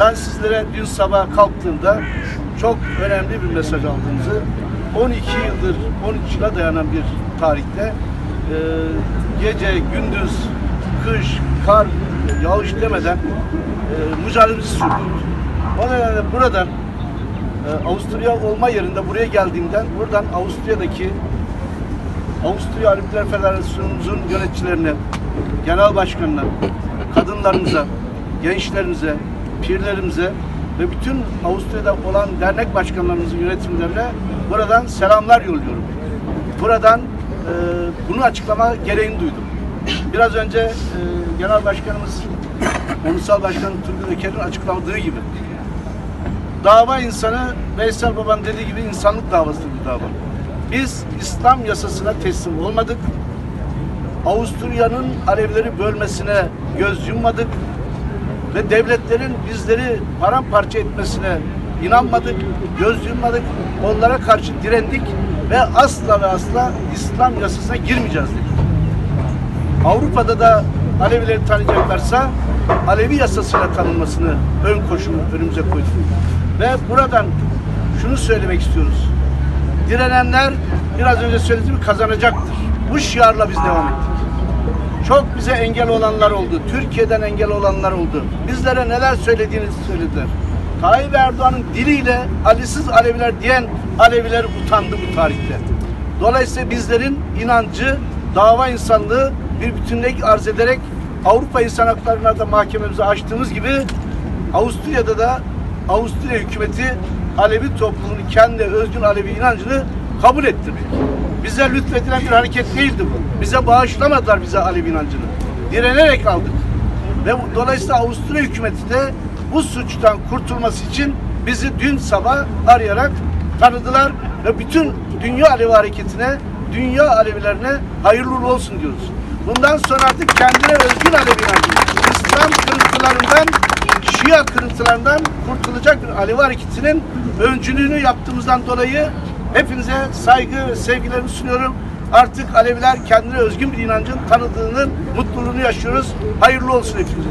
Ben sizlere dün sabah kalktığımda çok önemli bir mesaj aldığınızı 12 yıldır, 13 yıla dayanan bir tarihte e, gece, gündüz, kış, kar, yağış demeden e, mücadelemizi sürdürüyoruz. O nedenle buradan e, Avusturya olma yerinde buraya geldiğimden buradan Avusturya'daki Avusturya Olimpiyatlar Federasyonu'nun yöneticilerine, genel başkanına, kadınlarımıza, gençlerimize, pirlerimize ve bütün Avusturya'da olan dernek başkanlarımızın yönetimlerine buradan selamlar yolluyorum. Buradan e, bunu açıklama gereğini duydum. Biraz önce e, Genel Başkanımız, Ulusal Başkanı Turgut Öker'in açıkladığı gibi dava insanı Veysel Baba'nın dediği gibi insanlık davası bir dava. Biz İslam yasasına teslim olmadık. Avusturya'nın Alevileri bölmesine göz yummadık ve devletlerin bizleri paramparça etmesine inanmadık, göz yummadık. Onlara karşı direndik ve asla ve asla İslam yasasına girmeyeceğiz dedik. Avrupa'da da Alevileri tanıyacaklarsa Alevi yasasıyla tanınmasını ön koşulu önümüze koyduk. Ve buradan şunu söylemek istiyoruz. Direnenler biraz önce söylediğim kazanacaktır. Bu şiarla biz devam ettik. Çok bize engel olanlar oldu. Türkiye'den engel olanlar oldu. Bizlere neler söylediğini söylediler. Tayyip Erdoğan'ın diliyle Alisiz Aleviler diyen Aleviler utandı bu tarihte. Dolayısıyla bizlerin inancı, dava insanlığı bir bütünlük arz ederek Avrupa İnsan Hakları'na da mahkememizi açtığımız gibi Avusturya'da da Avusturya hükümeti Alevi toplumunun kendi özgün Alevi inancını kabul ettirdi. Bize lütfedilen bir hareket değildi bu. Bize bağışlamadılar bize Alevi inancını. Direnerek aldık. Ve dolayısıyla Avusturya hükümeti de bu suçtan kurtulması için bizi dün sabah arayarak tanıdılar ve bütün dünya Alevi hareketine, dünya Alevilerine hayırlı olsun diyoruz. Bundan sonra artık kendine özgün Alevi inancı, İslam kırıntılarından, Şia kırıntılarından kurtulacak bir Alevi hareketinin öncülüğünü yaptığımızdan dolayı hepinize saygı ve sevgilerimi sunuyorum. Artık Aleviler kendine özgün bir inancın tanıdığının mutluluğunu yaşıyoruz. Hayırlı olsun hepinize.